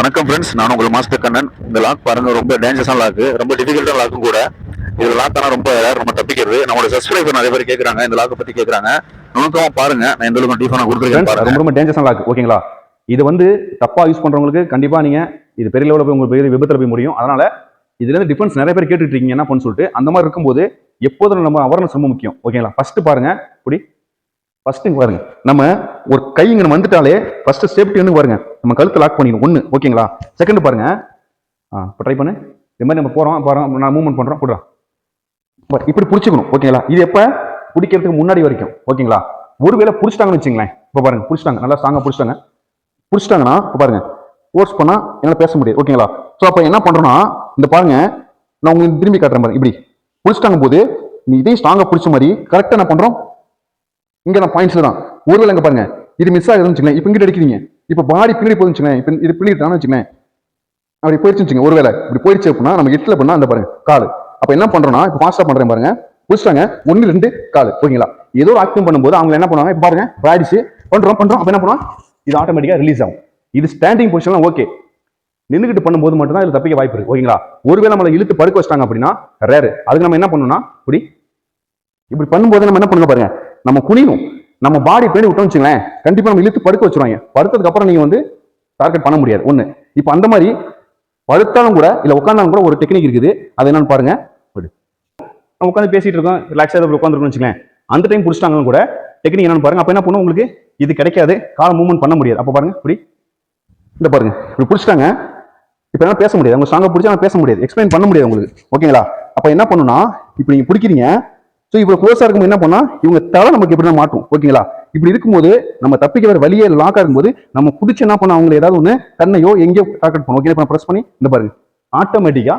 வணக்கம் ஃப்ரெண்ட்ஸ் நான் உங்கள் மாஸ்டர் கண்ணன். இந்த லாக் பாருங்க ரொம்ப டேஞ்சரஸான லாக் ரொம்ப டிஃபிகல்ட்டான லாக்கும் கூட. இது லாக் ஆனா ரொம்ப நம்ம தப்பிக்கிறது. நம்மளோட சப்ஸ்கிரைபர் நிறைய பேர் கேட்கறாங்க இந்த லாக்கை பத்தி கேட்கறாங்க நுணுக்கமா பாருங்க. நான் எந்த அளவுக்கு டீஃபான கொடுத்துருக்கேன் ரொம்ப ரொம்ப டேஞ்சரஸான லாக் ஓகேங்களா இது வந்து தப்பா யூஸ் பண்றவங்களுக்கு கண்டிப்பா நீங்க இது பெரிய லெவலில் போய் உங்களுக்கு பெரிய விபத்துல போய் முடியும். அதனால இதுல இருந்து டிஃபரன்ஸ் நிறைய பேர் கேட்டுட்டு இருக்கீங்க என்ன பண்ணு சொல்லிட்டு அந்த மாதிரி இருக்கும்போது எப்போதும் நம்ம அவேர்னஸ் ரொம்ப முக்கியம். ஓகேங்களா ஃபர்ஸ்ட் பாருங்க. இப்படி ஃபர்ஸ்ட் இங்கே பாருங்க. நம்ம ஒரு கை இங்க வந்துட்டாலே ஃபர்ஸ்ட் சேஃப்டி வந்து பாருங்க. நம்ம கழுத்தை லாக் பண்ணிடணும். ஒன்று ஓகேங்களா செகண்ட் பாருங்க. ஆ இப்போ ட்ரை பண்ணு. இந்த மாதிரி நம்ம போகிறோம் போகிறோம் நான் மூவ்மெண்ட் பண்ணுறோம் போடுறோம் இப்படி பிடிச்சிக்கணும். ஓகேங்களா இது எப்போ? பிடிக்கிறதுக்கு முன்னாடி வரைக்கும். ஓகேங்களா ஒருவேளை பிடிச்சிட்டாங்கன்னு வச்சுங்களேன் இப்போ பாருங்க பிடிச்சிட்டாங்க. நல்லா ஸ்ட்ராங்கா பிடிச்சிட்டாங்க. பிடிச்சிட்டாங்கன்னா இப்போ பாருங்க. ஃபோர்ஸ் பண்ணால் என்னால் பேச முடியாது. ஓகேங்களா ஸோ அப்போ என்ன பண்ணுறோன்னா இந்த பாருங்க. நான் உங்களுக்கு திரும்பி காட்டுறேன் பாருங்க. இப்படி. பிடிச்சிட்டாங்க போது நீ இதையும் ஸ்ட்ராங்காக பிடிச்ச மாதிரி கரெக்டாக என்ன பண்ணுறோம் இங்க நான் பாயிண்ட்ஸ்ல தான் ஒருவேளை இங்க பாருங்க. இது மிஸ் ஆகுதுன்னு வச்சுங்களேன் இப்போ இங்கிட்ட அடிக்கிறீங்க இப்போ பாடி பின்னாடி போதுன்னு வச்சுங்களேன் இப்போ இது பின்னாடி வச்சுங்களேன் அப்படி போயிடுச்சு வச்சுங்க ஒருவேளை இப்படி போயிடுச்சு அப்படின்னா நம்ம எட்டுல பண்ணா அந்த பாருங்க கால். அப்ப என்ன பண்றோம்னா இப்போ ஃபாஸ்டா பண்றேன் பாருங்க. புடிச்சிட்டாங்க ஒன்று ரெண்டு கால். ஓகேங்களா ஏதோ ஒரு ஆக்டிங் பண்ணும்போது அவங்க என்ன பண்ணுவாங்க? இப்போ பாருங்க. பிராடிச்சு பண்றோம் பண்றோம். அப்ப என்ன பண்ணுவோம்? இது ஆட்டோமேட்டிக்கா ரிலீஸ் ஆகும். இது ஸ்டாண்டிங் பொசிஷன்லாம் ஓகே நின்றுகிட்டு பண்ணும்போது மட்டும்தான் இதில் இதுல தப்பிக்க வாய்ப்பு இருக்கு. ஓகேங்களா? ஒருவேளை நம்மளை இழுத்து படுக்க வச்சிட்டாங்க அப்படின்னா ரேரு அதுக்கு நம்ம என்ன பண்ணணும்னா இப்படி இப்படி பண்ணும்போது நம்ம என்ன பண்ணுங்க பாருங்க? நம்ம குனியும் நம்ம பாடி பேடி விட்டோம் வச்சுங்களேன் கண்டிப்பா நம்ம இழுத்து படுக்க வச்சிருவாங்க. படுத்ததுக்கு அப்புறம் நீங்க வந்து டார்கெட் பண்ண முடியாது. ஒண்ணு. இப்போ அந்த மாதிரி படுத்தாலும் கூட இல்ல உட்காந்தாலும் கூட ஒரு டெக்னிக் இருக்குது. அது என்னன்னு பாருங்க. நம்ம உட்காந்து பேசிட்டு இருக்கோம். ரிலாக்ஸாக உட்காந்துருக்கோம் வச்சுங்களேன். அந்த டைம் பிடிச்சிட்டாங்கன்னு கூட டெக்னிக் என்னன்னு பாருங்க. அப்போ என்ன பண்ணும் உங்களுக்கு? இது கிடைக்காது. கால மூவ்மெண்ட் பண்ண முடியாது. அப்போ பாருங்க. இப்படி. இந்த பாருங்க. இப்படி பிடிச்சிட்டாங்க. இப்போ என்ன பேச முடியாது. அவங்க ஸ்ட்ராங்கா பிடிச்சா பேச முடியாது. எக்ஸ்பிளைன் பண்ண முடியாது உங்களுக்கு. ஓகேங்களா அப்போ என்ன பண்ணுன்னா இப்போ நீங்க பிடிக்கிறீங்க. ஸோ இவ்வளோ க்ளோஸாக இருக்கும் என்ன பண்ணால் இவங்க தலை நமக்கு எப்படி மாட்டும் ஓகேங்களா இப்படி இருக்கும்போது நம்ம தப்பிக்க வேறு வழியே லாக் ஆகும்போது நம்ம பிடிச்சி என்ன பண்ண அவங்களை ஏதாவது ஒன்று தன்னையோ எங்கேயோ டார்கெட் பண்ணும் ஓகே இப்போ ப்ரெஸ் பண்ணி இந்த பாருங்க. ஆட்டோமேட்டிக்காக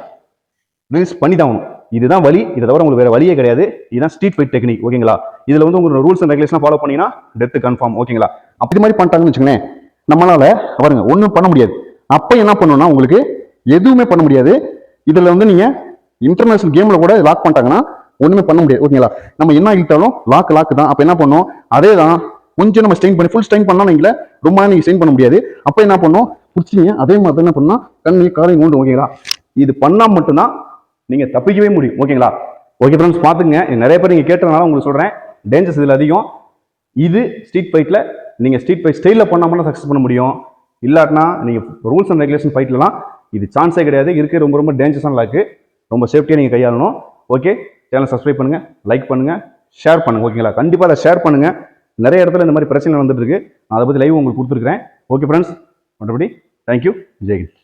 ரிலீஸ் பண்ணி தான் ஆகணும். இதுதான் வழி இதை தவிர உங்களுக்கு வேறு வழியே கிடையாது. இதுதான் ஸ்ட்ரீட் ஃபைட் டெக்னிக் ஓகேங்களா இதில் வந்து உங்களோட ரூல்ஸ் அண்ட் ரெகுலேஷன் ஃபாலோ பண்ணினா டெத் கன்ஃபார்ம் ஓகேங்களா அப்படி மாதிரி பண்ணிட்டாங்கன்னு வச்சுக்கோங்களேன் நம்மளால பாருங்க ஒன்றும் பண்ண முடியாது. அப்போ என்ன பண்ணணும்னா உங்களுக்கு எதுவுமே பண்ண முடியாது. இதில் வந்து நீங்கள் இன்டர்நேஷனல் கேமில் கூட லாக் பண்ணிட்டாங்கன்னா ஒண்ணுமே பண்ண முடியாது ஓகேங்களா நம்ம என்ன இழுத்தாலும் லாக் லாக் தான். அப்ப என்ன பண்ணோம்? அதே தான் கொஞ்சம் நம்ம ஸ்ட்ரெயின் பண்ணி ஃபுல் ஸ்ட்ரெயின் பண்ணா நீங்கள ரொம்ப நீங்கள் நீங்க ஸ்ட்ரெயின் பண்ண முடியாது. அப்ப என்ன பண்ணோம்? பிடிச்சிங்க அதே மாதிரி என்ன பண்ணா கண்ணையும் காலையும் மூண்டு ஓகேங்களா இது பண்ணா மட்டும்தான் நீங்க தப்பிக்கவே முடியும் ஓகேங்களா ஓகே ஃப்ரெண்ட்ஸ் பாத்துங்க நிறைய பேர் நீங்க கேட்டதுனால உங்களுக்கு சொல்றேன். டேஞ்சர்ஸ் இதுல அதிகம். இது ஸ்ட்ரீட் ஃபைட்ல நீங்க ஸ்ட்ரீட் ஃபைட் ஸ்டைலில் பண்ணாமல் சக்ஸஸ் பண்ண முடியும். இல்லாட்டினா நீங்க ரூல்ஸ் அண்ட் ரெகுலேஷன் ஃபைட்லலாம் இது சான்ஸே கிடையாது. இருக்க ரொம்ப ரொம்ப டேஞ்சர்ஸான லாக்கு ரொம்ப சேஃப்டியாக நீங்கள் கையாளணும். ஓகே சேனலை சப்ஸ்கிரைப் பண்ணுங்கள் லைக் பண்ணுங்கள் ஷேர் பண்ணுங்கள் ஓகேங்களா கண்டிப்பாக அதை ஷேர் பண்ணுங்கள் நிறைய இடத்துல இந்த மாதிரி பிரச்சனை வந்துட்டு இருக்கு. நான் அதை பற்றி லைவ் உங்களுக்கு கொடுத்துருக்கிறேன். ஓகே ஃப்ரெண்ட்ஸ் மற்றபடி தேங்க்யூ ஜெய்ஹிந்த்